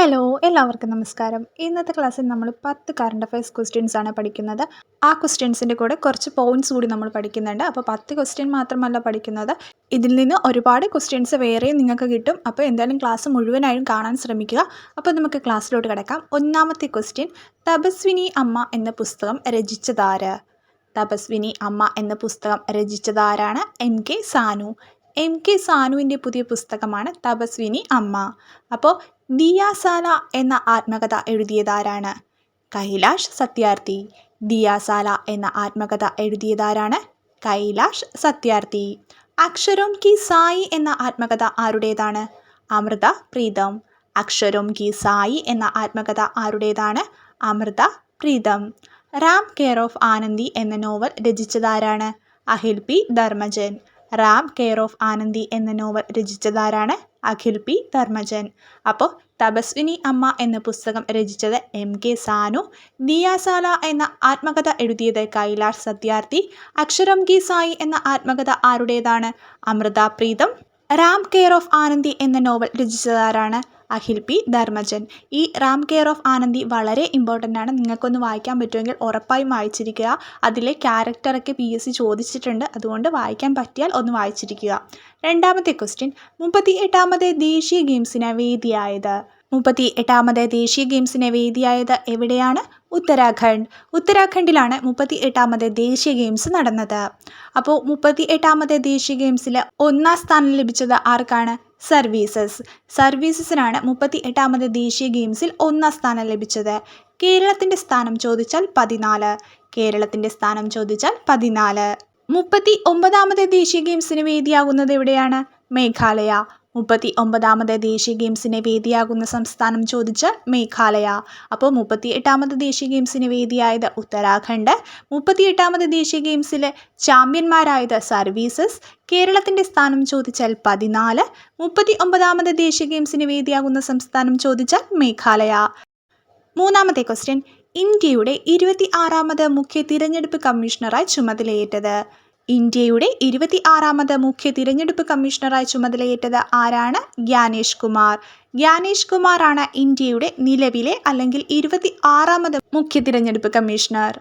Hello എല്ലാവർക്കും നമസ്കാരം. ഇന്നത്തെ ക്ലാസ്സിൽ നമ്മൾ പത്ത് കറണ്ട് അഫയേഴ്സ് ക്വസ്റ്റ്യൻസ് ആണ് പഠിക്കുന്നത്. ആ ക്വസ്റ്റ്യൻസിന്റെ കൂടെ കുറച്ച് പോയിന്റ്സ് കൂടി നമ്മൾ പഠിക്കുന്നുണ്ട്. അപ്പോൾ പത്ത് ക്വസ്റ്റ്യൻ മാത്രമല്ല പഠിക്കുന്നത്. ഇതിൽ നിന്ന് ഒരുപാട് ക്വസ്റ്റ്യൻസ് വേറെയും നിങ്ങൾക്ക് കിട്ടും. അപ്പോൾ എന്തായാലും ക്ലാസ് മുഴുവനായും കാണാൻ ശ്രമിക്കുക. അപ്പോൾ നമുക്ക് ക്ലാസ്സിലോട്ട് കിടക്കാം. ഒന്നാമത്തെ ക്വസ്റ്റ്യൻ തപസ്വിനി അമ്മ എന്ന പുസ്തകം രചിച്ചതാര്? തപസ്വിനി അമ്മ എന്ന പുസ്തകം രചിച്ചതാരാണ്? M K Sanu. M K സാനുവിന്റെ പുതിയ പുസ്തകമാണ് തപസ്വിനി അമ്മ. അപ്പോൾ ദിയാസാല എന്ന ആത്മകഥ എഴുതിയതാരാണ്? കൈലാഷ് സത്യാർത്ഥി. ദിയാസാല എന്ന ആത്മകഥ എഴുതിയതാരാണ്? കൈലാഷ് സത്യാർത്ഥി. അക്ഷരം കി സായി എന്ന ആത്മകഥ ആരുടേതാണ്? അമൃത പ്രീതം. അക്ഷരം കി സായി എന്ന ആത്മകഥ ആരുടേതാണ്? അമൃത പ്രീതം. റാം കെയർ ഓഫ് ആനന്ദി എന്ന novel രചിച്ചതാരാണ്? Akhil P. Dharmajan. Ram care of Anandi എന്ന നോവൽ രചിച്ചതാരാണ്? അഖിൽ പി. ധർമ്മജൻ. അപ്പോൾ തപസ്വിനി അമ്മ എന്ന പുസ്തകം രചിച്ചത് എം. കെ. സാനു. ദിയാസാല എന്ന ആത്മകഥ എഴുതിയത് കൈലാഷ് സത്യാർത്ഥി. അക്ഷരം കി. സായി എന്ന ആത്മകഥ ആരുടേതാണ്? അമൃത പ്രീതം. റാം കെയർ ഓഫ് ആനന്ദി എന്ന നോവൽ രചിച്ചതാരാണ്? അഖിൽ പി ധർമ്മജൻ. ഈ റാം കെയർ ഓഫ് ആനന്ദി വളരെ ഇമ്പോർട്ടന്റ് ആണ്. നിങ്ങൾക്കൊന്ന് വായിക്കാൻ പറ്റുമെങ്കിൽ ഉറപ്പായും വായിച്ചിരിക്കുക. അതിലെ ക്യാരക്ടറൊക്കെ പി എസ് സി ചോദിച്ചിട്ടുണ്ട്. അതുകൊണ്ട് വായിക്കാൻ പറ്റിയാൽ ഒന്ന് വായിച്ചിരിക്കുക. രണ്ടാമത്തെ ക്വസ്റ്റ്യൻ മുപ്പത്തി എട്ടാമത് ദേശീയ ഗെയിംസിന് വേദിയായത്? മുപ്പത്തി എട്ടാമത് ദേശീയ ഗെയിംസിന് വേദിയായത് എവിടെയാണ്? ഉത്തരാഖണ്ഡ്. ഉത്തരാഖണ്ഡിലാണ് മുപ്പത്തി എട്ടാമത് ദേശീയ ഗെയിംസ് നടന്നത്. അപ്പോൾ മുപ്പത്തി എട്ടാമത് ദേശീയ ഗെയിംസിൽ ഒന്നാം സ്ഥാനം ലഭിച്ചത് ആർക്കാണ്? സർവീസസ്. സർവീസസിനാണ് മുപ്പത്തി എട്ടാമത് ദേശീയ ഗെയിംസിൽ ഒന്നാം സ്ഥാനം ലഭിച്ചത്. കേരളത്തിന്റെ സ്ഥാനം ചോദിച്ചാൽ പതിനാല്. കേരളത്തിന്റെ സ്ഥാനം ചോദിച്ചാൽ പതിനാല്. മുപ്പത്തി ഒമ്പതാമത് ദേശീയ ഗെയിംസിന് വേദിയാകുന്നത് എവിടെയാണ്? മേഘാലയ. മുപ്പത്തി ഒമ്പതാമത് ദേശീയ ഗെയിംസിന് വേദിയാകുന്ന സംസ്ഥാനം ചോദിച്ചാൽ മേഘാലയ. അപ്പോൾ മുപ്പത്തി എട്ടാമത് ദേശീയ ഗെയിംസിന് വേദിയായത് ഉത്തരാഖണ്ഡ്. മുപ്പത്തി എട്ടാമത് ദേശീയ ഗെയിംസിലെ ചാമ്പ്യന്മാരായത് സർവീസസ്. കേരളത്തിന്റെ സ്ഥാനം ചോദിച്ചാൽ പതിനാല്. മുപ്പത്തി ഒമ്പതാമത് ദേശീയ ഗെയിംസിന് വേദിയാകുന്ന സംസ്ഥാനം ചോദിച്ചാൽ മേഘാലയ. മൂന്നാമത്തെ ക്വസ്റ്റ്യൻ. ഇന്ത്യയുടെ ഇരുപത്തി ആറാമത് മുഖ്യ തിരഞ്ഞെടുപ്പ് കമ്മീഷണറായി ചുമതലയേറ്റത്. ഇന്ത്യയുടെ ഇരുപത്തി ആറാമത് മുഖ്യ തിരഞ്ഞെടുപ്പ് കമ്മീഷണറായി ചുമതലയേറ്റത് ആരാണ്? ഗ്യാനേഷ് കുമാർ. ഗ്യാനേഷ് കുമാറാണ് ഇന്ത്യയുടെ നിലവിലെ അല്ലെങ്കിൽ ഇരുപത്തി ആറാമത് മുഖ്യ തിരഞ്ഞെടുപ്പ് കമ്മീഷണർ.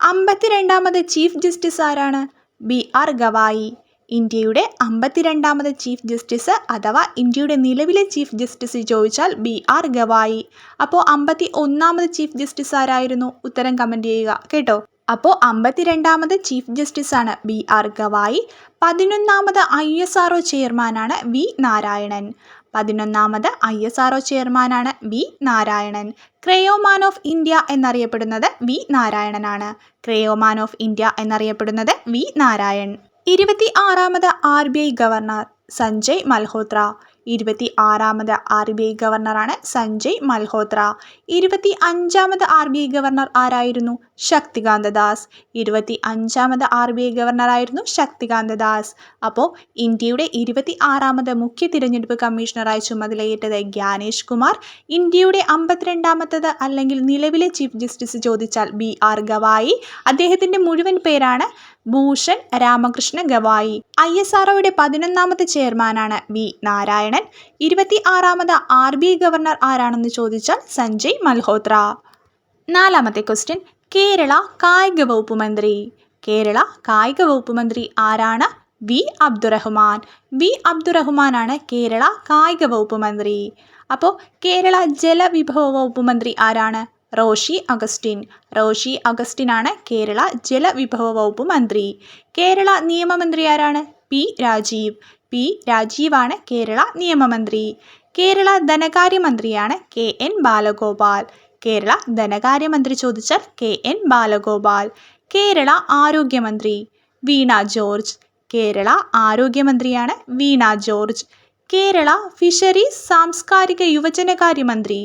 അമ്പത്തിരണ്ടാമത് ചീഫ് ജസ്റ്റിസ് ആരാണ്? B R Gavai. ഇന്ത്യയുടെ അമ്പത്തിരണ്ടാമത് ചീഫ് ജസ്റ്റിസ് അഥവാ ഇന്ത്യയുടെ നിലവിലെ ചീഫ് ജസ്റ്റിസ് ചോദിച്ചാൽ ബി ആർ ഗവായി. അപ്പോൾ അമ്പത്തി ഒന്നാമത് ചീഫ് ജസ്റ്റിസ് ആരായിരുന്നു? ഉത്തരം കമന്റ് ചെയ്യുക. കേട്ടോ? അപ്പോൾ അമ്പത്തിരണ്ടാമത് ചീഫ് ജസ്റ്റിസാണ് ബി ആർ ഗവായി പതിനൊന്നാമത് ഐ എസ് ആർ ഒ ചെയർമാനാണ് വി നാരായണൻ പതിനൊന്നാമത് ഐ എസ് ആർ ഒ ചെയർമാനാണ് V Narayanan. Cryoman of India എന്നറിയപ്പെടുന്നത് വി നാരായണനാണ്. ക്രയോമാൻ ഓഫ് ഇന്ത്യ എന്നറിയപ്പെടുന്നത് വി നാരായൺ. ഇരുപത്തി ആറാമത് R B I governor Sanjay Malhotra. ഇരുപത്തി ആറാമത് ആർ ബി ഐ ഗവർണറാണ് സഞ്ജയ് മൽഹോത്ര. ഇരുപത്തി അഞ്ചാമത് ആർ ബി ഐ ഗവർണർ ആരായിരുന്നു? ശക്തികാന്ത ദാസ്. ഇരുപത്തി അഞ്ചാമത് ആർ ബി ഐ ഗവർണറായിരുന്നു ശക്തികാന്ത ദാസ്. അപ്പോൾ ഇന്ത്യയുടെ ഇരുപത്തി ആറാമത് മുഖ്യ തിരഞ്ഞെടുപ്പ് കമ്മീഷണറായി ചുമതലയേറ്റത് ഗ്യാനേഷ് കുമാർ. ഇന്ത്യയുടെ അമ്പത്തിരണ്ടാമത്തത് അല്ലെങ്കിൽ നിലവിലെ ചീഫ് ജസ്റ്റിസ് ചോദിച്ചാൽ ബി ആർ ഗവായി. അദ്ദേഹത്തിന്റെ മുഴുവൻ പേരാണ് Bhushan Ramakrishna Gavai. I S R ഒയുടെ പതിനൊന്നാമത്തെ ചെയർമാനാണ് വി നാരായണൻ. ഇരുപത്തി ആറാമത് ആർ ബി ഐ ഗവർണർ ആരാണെന്ന് ചോദിച്ചാൽ സഞ്ജയ് മൽഹോത്ര. നാലാമത്തെ ക്വസ്റ്റ്യൻ കേരള കായിക വകുപ്പ് മന്ത്രി. കേരള കായിക വകുപ്പ് മന്ത്രി ആരാണ്? വി. അബ്ദുറഹ്മാൻ. വി. അബ്ദുറഹ്മാനാണ് കേരള കായിക വകുപ്പ് മന്ത്രി. അപ്പോൾ കേരള ജലവിഭവ വകുപ്പ് മന്ത്രി ആരാണ്? റോഷി അഗസ്റ്റിൻ. റോഷി അഗസ്റ്റിനാണ് കേരള ജലവിഭവ വകുപ്പ് മന്ത്രി. കേരള നിയമമന്ത്രി ആരാണ്? പി. രാജീവ്. പി. രാജീവാണ് കേരള നിയമമന്ത്രി. കേരള ധനകാര്യമന്ത്രിയാണ് കെ. എൻ. ബാലഗോപാൽ. കേരള ധനകാര്യമന്ത്രി ചോദിച്ച കെ എൻ ബാലഗോപാൽ. കേരള ആരോഗ്യമന്ത്രി വീണ ജോർജ്. കേരള ആരോഗ്യമന്ത്രിയാണ് വീണ ജോർജ്. കേരള ഫിഷറീസ് സാംസ്കാരിക യുവജനകാര്യമന്ത്രി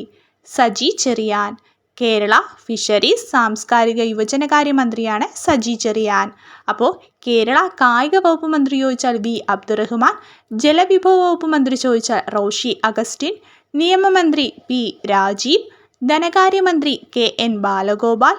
സജി ചെറിയാൻ. കേരള ഫിഷറീസ് സാംസ്കാരിക യുവജനകാര്യമന്ത്രിയാണ് സജി ചെറിയാൻ. അപ്പോൾ കേരള കായിക വകുപ്പ് മന്ത്രി ചോദിച്ചാൽ വി അബ്ദുറഹ്മാൻ. ജലവിഭവ വകുപ്പ് മന്ത്രി ചോദിച്ചാൽ റോഷി അഗസ്റ്റിൻ. നിയമമന്ത്രി പി രാജീവ്. ധനകാര്യമന്ത്രി കെ എൻ ബാലഗോപാൽ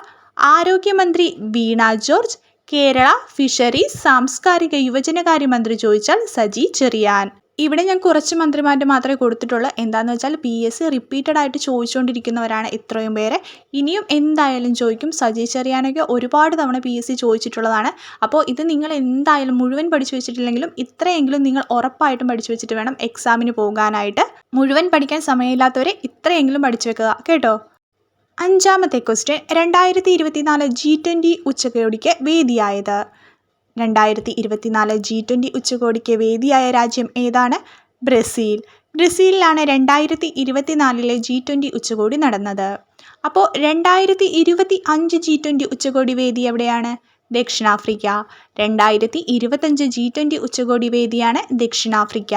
ആരോഗ്യമന്ത്രി വീണ ജോർജ് കേരള ഫിഷറീസ് സാംസ്കാരിക യുവജനകാര്യ മന്ത്രി ചോദിച്ചാൽ സജി ചെറിയാൻ. ഇവിടെ ഞാൻ കുറച്ച് മന്ത്രിമാരുടെ മാത്രമേ കൊടുത്തിട്ടുള്ളൂ. എന്താണെന്ന് വെച്ചാൽ പി എസ് സി റിപ്പീറ്റഡ് ആയിട്ട് ചോദിച്ചുകൊണ്ടിരിക്കുന്നവരാണ് ഇത്രയും പേരെ. ഇനിയും എന്തായാലും ചോദിക്കും. സജി ചെറിയാനൊക്കെ ഒരുപാട് തവണ പി എസ് സി ചോദിച്ചിട്ടുള്ളതാണ്. അപ്പോൾ ഇത് നിങ്ങൾ എന്തായാലും മുഴുവൻ പഠിച്ചു വെച്ചിട്ടില്ലെങ്കിലും ഇത്രയെങ്കിലും നിങ്ങൾ ഉറപ്പായിട്ടും പഠിച്ചു വെച്ചിട്ട് വേണം എക്സാമിന് പോകാനായിട്ട്. മുഴുവൻ പഠിക്കാൻ സമയമില്ലാത്തവരെ ഇത്രയെങ്കിലും പഠിച്ചു വെക്കുക. കേട്ടോ? അഞ്ചാമത്തെ ക്വസ്റ്റ്യൻ രണ്ടായിരത്തി ഇരുപത്തിനാല് ജി ട്വന്റി ഉച്ചകോടിക്ക് വേദിയായത്. രണ്ടായിരത്തി ഇരുപത്തിനാല് ജി ട്വന്റി ഉച്ചകോടിക്ക് വേദിയായ രാജ്യം ഏതാണ്? ബ്രസീൽ. ബ്രസീലിലാണ് രണ്ടായിരത്തി ഇരുപത്തിനാലിലെ ജി ട്വന്റി ഉച്ചകോടി നടന്നത്. അപ്പോൾ രണ്ടായിരത്തി ഇരുപത്തി അഞ്ച് ജി ട്വന്റി ഉച്ചകോടി വേദി എവിടെയാണ്? ദക്ഷിണാഫ്രിക്ക. രണ്ടായിരത്തി ഇരുപത്തഞ്ച് ജി ട്വന്റി ഉച്ചകോടി വേദിയാണ് ദക്ഷിണാഫ്രിക്ക.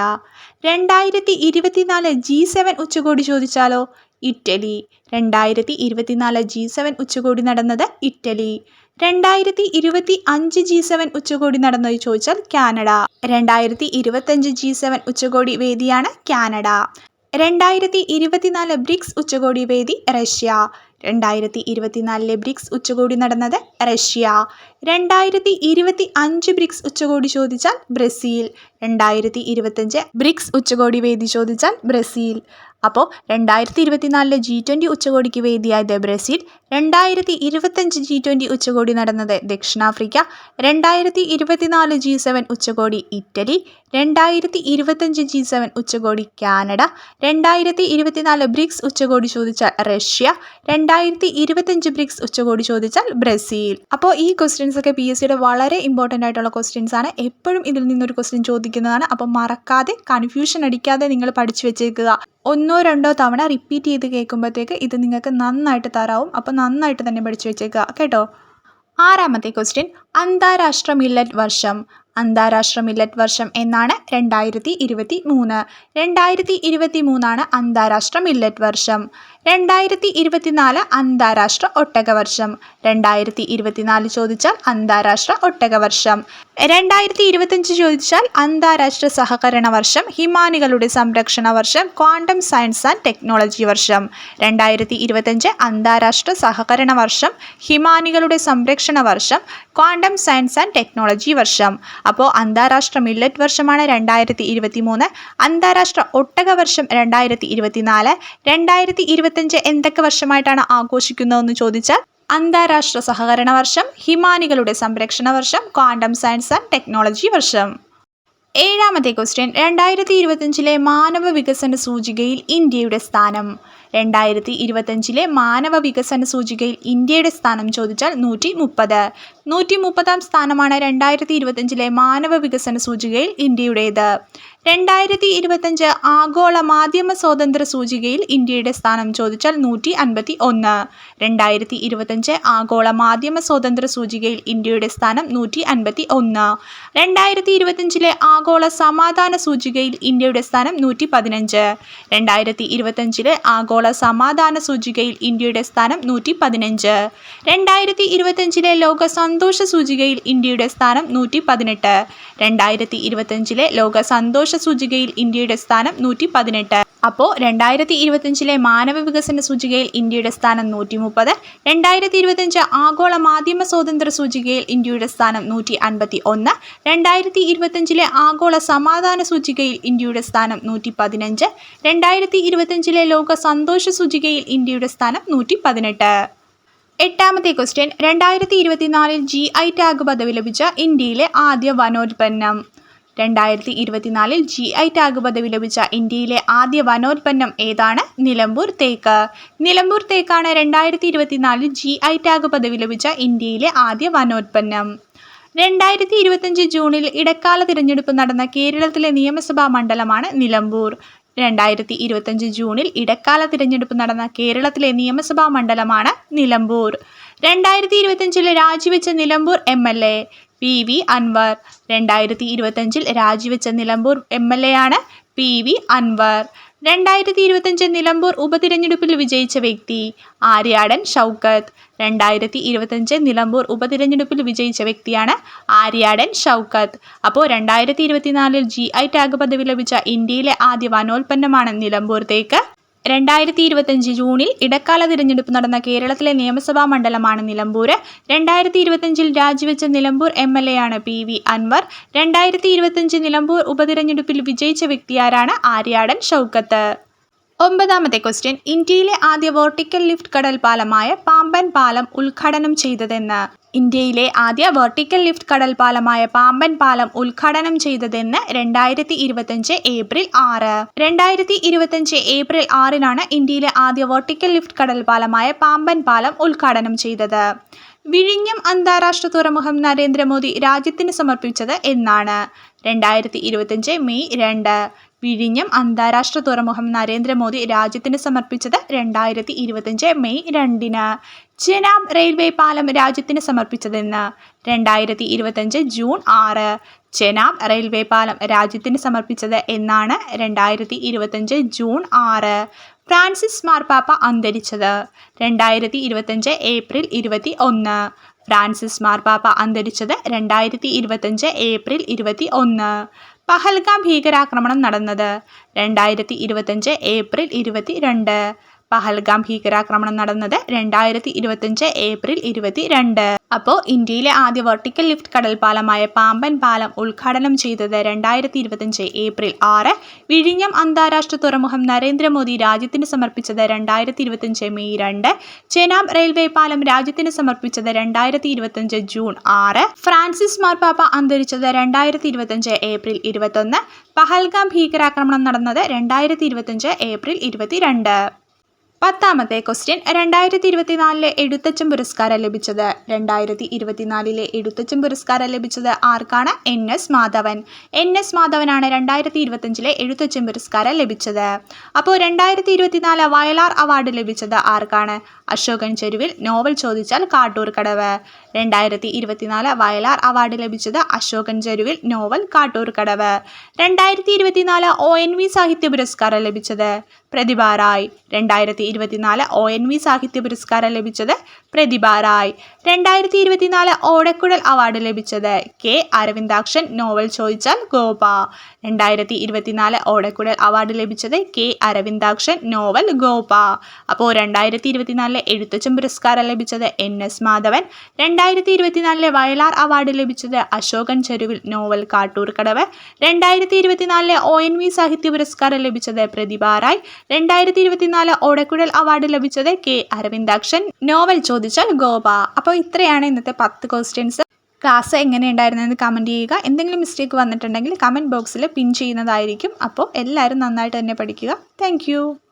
രണ്ടായിരത്തി ഇരുപത്തിനാല് ജി സെവൻ ഉച്ചകോടി ചോദിച്ചാലോ? ഇറ്റലി. രണ്ടായിരത്തി ഇരുപത്തിനാല് ജി സെവൻ ഉച്ചകോടി നടന്നത് ഇറ്റലി. രണ്ടായിരത്തി ഇരുപത്തി അഞ്ച് ജി സെവൻ ഉച്ചകോടി നടന്നോ ചോദിച്ചാൽ കാനഡ. രണ്ടായിരത്തി ഇരുപത്തഞ്ച് ജി സെവൻ ഉച്ചകോടി വേദിയാണ് കാനഡ. രണ്ടായിരത്തി ഇരുപത്തിനാല് ബ്രിക്സ് ഉച്ചകോടി വേദി റഷ്യ. രണ്ടായിരത്തി ഇരുപത്തിനാലിലെ ബ്രിക്സ് ഉച്ചകോടി നടന്നത് റഷ്യ. രണ്ടായിരത്തി ഇരുപത്തി അഞ്ച് ബ്രിക്സ് ഉച്ചകോടി ചോദിച്ചാൽ ബ്രസീൽ. രണ്ടായിരത്തി ഇരുപത്തഞ്ച് ബ്രിക്സ് ഉച്ചകോടി വേദി ചോദിച്ചാൽ ബ്രസീൽ. അപ്പോൾ രണ്ടായിരത്തി ഇരുപത്തിനാലിലെ ജി ട്വന്റി ഉച്ചകോടിക്ക് വേദിയായത് ബ്രസീൽ. രണ്ടായിരത്തി ഇരുപത്തഞ്ച് ജി ട്വന്റി ഉച്ചകോടി നടന്നത് ദക്ഷിണാഫ്രിക്ക. രണ്ടായിരത്തി ഇരുപത്തിനാല് ജി സെവൻ ഉച്ചകോടി ഇറ്റലി. രണ്ടായിരത്തി ഇരുപത്തഞ്ച് ജി സെവൻ ഉച്ചകോടി കാനഡ. രണ്ടായിരത്തി ഇരുപത്തിനാല് ബ്രിക്സ് ഉച്ചകോടി ചോദിച്ചാൽ റഷ്യ. രണ്ടായിരത്തി ഇരുപത്തഞ്ച് ബ്രിക്സ് ഉച്ചകോടി ചോദിച്ചാൽ ബ്രസീൽ. അപ്പോൾ ഈ ക്വസ്റ്റ്യൻസ് ഒക്കെ പി എസ് സിയുടെ വളരെ ഇമ്പോർട്ടന്റ് ആയിട്ടുള്ള ക്വസ്റ്റ്യൻസ് ആണ്. എപ്പോഴും ഇതിൽ നിന്നൊരു ക്വസ്റ്റ്യൻ ചോദിക്കുന്നതാണ്. അപ്പോൾ മറക്കാതെ കൺഫ്യൂഷൻ അടിക്കാതെ നിങ്ങൾ പഠിച്ചു വെച്ചേക്കുക. ഒന്നോ രണ്ടോ തവണ റിപ്പീറ്റ് ചെയ്ത് കേൾക്കുമ്പോഴത്തേക്ക് ഇത് നിങ്ങൾക്ക് നന്നായിട്ട് തരാവും. അപ്പോൾ നന്നായിട്ട് തന്നെ പഠിച്ചു വെച്ചേക്കുക. കേട്ടോ? ആറാമത്തെ ക്വസ്റ്റ്യൻ അന്താരാഷ്ട്ര മില്ലറ്റ് വർഷം. അന്താരാഷ്ട്ര മില്ലറ്റ് വർഷം എന്നാണ് രണ്ടായിരത്തി ഇരുപത്തി മൂന്ന് രണ്ടായിരത്തി ഇരുപത്തി മൂന്നാണ് അന്താരാഷ്ട്ര മില്ലറ്റ് വർഷം. രണ്ടായിരത്തി ഇരുപത്തിനാല് അന്താരാഷ്ട്ര ഒട്ടക വർഷം. രണ്ടായിരത്തി ഇരുപത്തിനാല് ചോദിച്ചാൽ അന്താരാഷ്ട്ര ഒട്ടക വർഷം. രണ്ടായിരത്തി ഇരുപത്തഞ്ച് ചോദിച്ചാൽ അന്താരാഷ്ട്ര സഹകരണ വർഷം ഹിമാനികളുടെ സംരക്ഷണ വർഷം ക്വാണ്ടം സയൻസ് ആൻഡ് ടെക്നോളജി വർഷം. രണ്ടായിരത്തി ഇരുപത്തഞ്ച് അന്താരാഷ്ട്ര സഹകരണ വർഷം ഹിമാനികളുടെ സംരക്ഷണ വർഷം ക്വാണ്ടം സയൻസ് ആൻഡ് ടെക്നോളജി വർഷം. അപ്പോൾ അന്താരാഷ്ട്ര മില്ലറ്റ് വർഷമാണ് രണ്ടായിരത്തി ഇരുപത്തി മൂന്ന് അന്താരാഷ്ട്ര ഒട്ടക വർഷം രണ്ടായിരത്തി ഇരുപത്തിനാല് രണ്ടായിരത്തി ഇരുപത്തഞ്ച് എന്തൊക്കെ വർഷമായിട്ടാണ് ആഘോഷിക്കുന്നതെന്ന് ചോദിച്ചാൽ അന്താരാഷ്ട്ര സഹകരണ വർഷം ഹിമാനികളുടെ സംരക്ഷണ വർഷം ക്വാണ്ടം സയൻസ് ആൻഡ് ടെക്നോളജി വർഷം. ഏഴാമത്തെ ക്വസ്റ്റ്യൻ രണ്ടായിരത്തി ഇരുപത്തഞ്ചിലെ മാനവ വികസന സൂചികയിൽ ഇന്ത്യയുടെ സ്ഥാനം. രണ്ടായിരത്തി ഇരുപത്തഞ്ചിലെ മാനവ വികസന സൂചികയിൽ ഇന്ത്യയുടെ സ്ഥാനം ചോദിച്ചാൽ നൂറ്റി മുപ്പത് നൂറ്റി മുപ്പതാം സ്ഥാനമാണ് രണ്ടായിരത്തി ഇരുപത്തഞ്ചിലെ മാനവ വികസന സൂചികയിൽ ഇന്ത്യയുടേത്. രണ്ടായിരത്തി ഇരുപത്തഞ്ച് ആഗോള മാധ്യമ സ്വാതന്ത്ര്യ സൂചികയിൽ ഇന്ത്യയുടെ സ്ഥാനം ചോദിച്ചാൽ നൂറ്റി അൻപത്തി ഒന്ന് രണ്ടായിരത്തി ഇരുപത്തഞ്ച് ആഗോള മാധ്യമ സ്വാതന്ത്ര്യ സൂചികയിൽ ഇന്ത്യയുടെ സ്ഥാനം നൂറ്റി അൻപത്തി ഒന്ന് രണ്ടായിരത്തി ഇരുപത്തഞ്ചിലെ ആഗോള സമാധാന സൂചികയിൽ ഇന്ത്യയുടെ സ്ഥാനം നൂറ്റി പതിനഞ്ച് രണ്ടായിരത്തി ഇരുപത്തഞ്ചിലെ ആഗോള സമാധാന സൂചികയിൽ ഇന്ത്യയുടെ സ്ഥാനം നൂറ്റി പതിനഞ്ച് രണ്ടായിരത്തി ഇരുപത്തഞ്ചിലെ ലോക സന്തോഷ സൂചികയിൽ ഇന്ത്യയുടെ സ്ഥാനം നൂറ്റി പതിനെട്ട് രണ്ടായിരത്തി ഇരുപത്തഞ്ചിലെ ലോക സന്തോഷ സൂചികയിൽ ഇന്ത്യയുടെ സ്ഥാനം നൂറ്റി പതിനെട്ട് അപ്പോൾ രണ്ടായിരത്തി ഇരുപത്തിയഞ്ചിലെ മാനവ വികസന സൂചികയിൽ ഇന്ത്യയുടെ സ്ഥാനം നൂറ്റി മുപ്പത് രണ്ടായിരത്തി ഇരുപത്തഞ്ച് ആഗോള മാധ്യമ സ്വാതന്ത്ര്യ സൂചികയിൽ ഇന്ത്യയുടെ സ്ഥാനം നൂറ്റി അൻപത്തി ഒന്ന് രണ്ടായിരത്തി ഇരുപത്തിയഞ്ചിലെ ആഗോള സമാധാന സൂചികയിൽ ഇന്ത്യയുടെ സ്ഥാനം നൂറ്റി പതിനഞ്ച് രണ്ടായിരത്തി ഇരുപത്തിയഞ്ചിലെ ലോക സന്തോഷ സൂചികയിൽ ഇന്ത്യയുടെ സ്ഥാനം നൂറ്റി പതിനെട്ട് എട്ടാമത്തെ ക്വസ്റ്റ്യൻ. രണ്ടായിരത്തി ഇരുപത്തിനാലിൽ ജി ഐ ടാഗ് പദവി ലഭിച്ച ഇന്ത്യയിലെ ആദ്യ വനോൽപ്പന്നം. രണ്ടായിരത്തി ഇരുപത്തിനാലിൽ ജി ഐ ടാഗ് പദവി ലഭിച്ച ഇന്ത്യയിലെ ആദ്യ വനോൽപ്പന്നം ഏതാണ്? നിലമ്പൂർ തേക്ക്. നിലമ്പൂർ തേക്കാണ് രണ്ടായിരത്തി ഇരുപത്തിനാലിൽ ജി ഐ ടാഗ് പദവി ലഭിച്ച ഇന്ത്യയിലെ ആദ്യ വനോൽപ്പന്നം. രണ്ടായിരത്തി ഇരുപത്തഞ്ച് ജൂണിൽ ഇടക്കാല തിരഞ്ഞെടുപ്പ് നടന്ന കേരളത്തിലെ നിയമസഭാ മണ്ഡലമാണ് നിലമ്പൂർ. രണ്ടായിരത്തി ഇരുപത്തഞ്ച് ജൂണിൽ ഇടക്കാല തിരഞ്ഞെടുപ്പ് നടന്ന കേരളത്തിലെ നിയമസഭാ മണ്ഡലമാണ് നിലമ്പൂർ. രണ്ടായിരത്തി ഇരുപത്തഞ്ചിൽ രാജിവെച്ച Nilambur M L A. P V Anvar. രണ്ടായിരത്തി ഇരുപത്തഞ്ചിൽ രാജിവെച്ച നിലമ്പൂർ എം എൽ എ ആണ് പി വി അൻവർ. രണ്ടായിരത്തി ഇരുപത്തഞ്ച് നിലമ്പൂർ ഉപതിരഞ്ഞെടുപ്പിൽ വിജയിച്ച വ്യക്തി ആര്യാടൻ ഷൗക്കത്ത്. രണ്ടായിരത്തി ഇരുപത്തഞ്ച് നിലമ്പൂർ ഉപതിരഞ്ഞെടുപ്പിൽ വിജയിച്ച വ്യക്തിയാണ് ആര്യാടൻ ഷൗക്കത്ത്. അപ്പോൾ രണ്ടായിരത്തി ഇരുപത്തിനാലിൽ ജി ഐ ടാഗ് പദവി ലഭിച്ച ഇന്ത്യയിലെ ആദ്യ വനോൽപ്പന്നമാണ് നിലമ്പൂർ തേക്ക് രണ്ടായിരത്തി ഇരുപത്തഞ്ച് ജൂണിൽ ഇടക്കാല തിരഞ്ഞെടുപ്പ് നടന്ന കേരളത്തിലെ നിയമസഭാ മണ്ഡലമാണ് നിലമ്പൂർ രണ്ടായിരത്തി ഇരുപത്തഞ്ചിൽ രാജിവെച്ച നിലമ്പൂർ എം എൽ എ ആണ് പി വി അൻവർ. രണ്ടായിരത്തി ഇരുപത്തഞ്ച് നിലമ്പൂർ ഉപതിരഞ്ഞെടുപ്പിൽ വിജയിച്ച വ്യക്തിയാരാണ് ആര്യാടൻ ഷൗക്കത്ത്. ഒമ്പതാമത്തെ ക്വസ്റ്റ്യൻ. ഇന്ത്യയിലെ ആദ്യ വെർട്ടിക്കൽ ലിഫ്റ്റ് കടൽ പാലമായ പാമ്പൻ പാലം ഉദ്ഘാടനം ചെയ്തതെന്ന്. ഇന്ത്യയിലെ ആദ്യ വെർട്ടിക്കൽ ലിഫ്റ്റ് കടൽ പാലമായ പാമ്പൻ പാലം ഉദ്ഘാടനം ചെയ്തതെന്ന് രണ്ടായിരത്തി ഇരുപത്തഞ്ച് ഏപ്രിൽ ആറ്. രണ്ടായിരത്തി ഇരുപത്തഞ്ച് ഏപ്രിൽ ആറിനാണ് ഇന്ത്യയിലെ ആദ്യ വെർട്ടിക്കൽ ലിഫ്റ്റ് കടൽ പാലമായ പാമ്പൻ പാലം ഉദ്ഘാടനം ചെയ്തത്. വിഴിഞ്ഞം അന്താരാഷ്ട്ര തുറമുഖം നരേന്ദ്രമോദി രാജ്യത്തിന് സമർപ്പിച്ചത് എന്നാണ്. രണ്ടായിരത്തി ഇരുപത്തഞ്ച് മെയ് രണ്ട്. വിഴിഞ്ഞം അന്താരാഷ്ട്ര തുറമുഖം നരേന്ദ്രമോദി രാജ്യത്തിന് സമർപ്പിച്ചത് രണ്ടായിരത്തി ഇരുപത്തഞ്ച് മെയ് രണ്ടിന്. ചെനാബ് റെയിൽവേ പാലം രാജ്യത്തിന് സമർപ്പിച്ചതെന്ന് രണ്ടായിരത്തി ഇരുപത്തഞ്ച് ജൂൺ ആറ്. ചെനാബ് റെയിൽവേ പാലം രാജ്യത്തിന് സമർപ്പിച്ചത് എന്നാണ് രണ്ടായിരത്തി ഇരുപത്തഞ്ച് ജൂൺ ആറ്. ഫ്രാൻസിസ് മാർപ്പാപ്പ അന്തരിച്ചത് രണ്ടായിരത്തി ഇരുപത്തഞ്ച് ഏപ്രിൽ ഇരുപത്തി ഒന്ന്. ഫ്രാൻസിസ് മാർപ്പാപ്പ അന്തരിച്ചത് രണ്ടായിരത്തി ഇരുപത്തഞ്ച് ഏപ്രിൽ ഇരുപത്തി ഒന്ന്. പഹൽഗാം ഭീകരാക്രമണം നടന്നത് രണ്ടായിരത്തി ഇരുപത്തഞ്ച് ഏപ്രിൽ ഇരുപത്തി രണ്ട്. പഹൽഗാം ഭീകരാക്രമണം നടന്നത് രണ്ടായിരത്തി ഇരുപത്തിയഞ്ച് ഏപ്രിൽ ഇരുപത്തി രണ്ട് അപ്പോൾ ഇന്ത്യയിലെ ആദ്യ വെർട്ടിക്കൽ ലിഫ്റ്റ് കടൽ പാലമായ പാമ്പൻ പാലം ഉദ്ഘാടനം ചെയ്തത് രണ്ടായിരത്തി ഇരുപത്തിയഞ്ച് ഏപ്രിൽ ആറ്. വിഴിഞ്ഞം അന്താരാഷ്ട്ര തുറമുഖം നരേന്ദ്രമോദി രാജ്യത്തിന് സമർപ്പിച്ചത് രണ്ടായിരത്തി ഇരുപത്തിയഞ്ച് മെയ് രണ്ട്. ചെനാബ് റെയിൽവേ പാലം രാജ്യത്തിന് സമർപ്പിച്ചത് രണ്ടായിരത്തി ഇരുപത്തിയഞ്ച് ജൂൺ ആറ്. ഫ്രാൻസിസ് മാർപ്പാപ്പ അന്തരിച്ചത് രണ്ടായിരത്തി ഇരുപത്തിയഞ്ച് ഏപ്രിൽ ഇരുപത്തൊന്ന്. പഹൽഗാം ഭീകരാക്രമണം നടന്നത് രണ്ടായിരത്തി ഇരുപത്തിയഞ്ച് ഏപ്രിൽ ഇരുപത്തിരണ്ട്. പത്താമത്തെ ക്വസ്റ്റ്യൻ രണ്ടായിരത്തി ഇരുപത്തിനാലിലെ എഴുത്തച്ഛൻ പുരസ്കാരം ലഭിച്ചത്. രണ്ടായിരത്തി ഇരുപത്തിനാലിലെ എഴുത്തച്ഛൻ പുരസ്കാരം ലഭിച്ചത് ആർക്കാണ്? N S Madhavan. N S മാധവനാണ് രണ്ടായിരത്തി ഇരുപത്തഞ്ചിലെ എഴുത്തച്ഛൻ പുരസ്കാരം ലഭിച്ചത്. അപ്പോൾ രണ്ടായിരത്തി ഇരുപത്തിനാല് വയലാർ അവാർഡ് ലഭിച്ചത് ആർക്കാണ്? അശോകൻ ചെരുവിൽ നോവൽ ചോദിച്ചാൽ കാട്ടൂർ കടവ് രണ്ടായിരത്തി ഇരുപത്തിനാല് വയലാർ അവാർഡ് ലഭിച്ചത് അശോകൻ ചെരുവിൽ നോവൽ കാട്ടൂർ കടവ് രണ്ടായിരത്തി ഇരുപത്തിനാല് ഒ എൻ വി സാഹിത്യ പുരസ്കാരം ലഭിച്ചത് പ്രതിഭ റായ്. രണ്ടായിരത്തി ഇരുപത്തിനാല് ഒ എൻ വി സാഹിത്യ പുരസ്കാരം ലഭിച്ചത് പ്രതിഭ റായ് രണ്ടായിരത്തി ഇരുപത്തിനാല് ഓടക്കുഴൽ അവാർഡ് ലഭിച്ചത് കെ അരവിന്ദാക്ഷൻ നോവൽ ചോദിച്ചാൽ ഗോപ. രണ്ടായിരത്തി ഇരുപത്തിനാല് ഓടക്കുഴൽ അവാർഡ് ലഭിച്ചത് കെ അരവിന്ദാക്ഷൻ നോവൽ ഗോപ. അപ്പോൾ രണ്ടായിരത്തി ഇരുപത്തിനാലിലെ എഴുത്തച്ഛൻ പുരസ്കാരം ലഭിച്ചത് എൻ എസ് മാധവൻ. രണ്ടായിരത്തി ഇരുപത്തിനാലിലെ വയലാർ അവാർഡ് ലഭിച്ചത് അശോകൻ ചെരുവിൽ നോവൽ കാട്ടൂർ കടവ് രണ്ടായിരത്തി ഇരുപത്തിനാലിലെ ഒ എൻ വി സാഹിത്യ പുരസ്കാരം ലഭിച്ചത് പ്രതിഭ റായ് രണ്ടായിരത്തി ഇരുപത്തിനാല് ഓടക്കുഴൽ അവാർഡ് ലഭിച്ചത് കെ അരവിന്ദാക്ഷൻ. നോവൽ ചോദിച്ചാൽ ഗോപ. അപ്പോൾ ഇത്രയാണ് ഇന്നത്തെ പത്ത് ക്വസ്റ്റ്യൻസ് ക്ലാസ് എങ്ങനെ എങ്ങനെയുണ്ടായിരുന്നെന്ന് കമന്റ് ചെയ്യുക. എന്തെങ്കിലും മിസ്റ്റേക്ക് വന്നിട്ടുണ്ടെങ്കിൽ കമന്റ് ബോക്സിൽ പിൻ ചെയ്യുന്നതായിരിക്കും. അപ്പോൾ എല്ലാവരും നന്നായിട്ട് തന്നെ പഠിക്കുക. താങ്ക്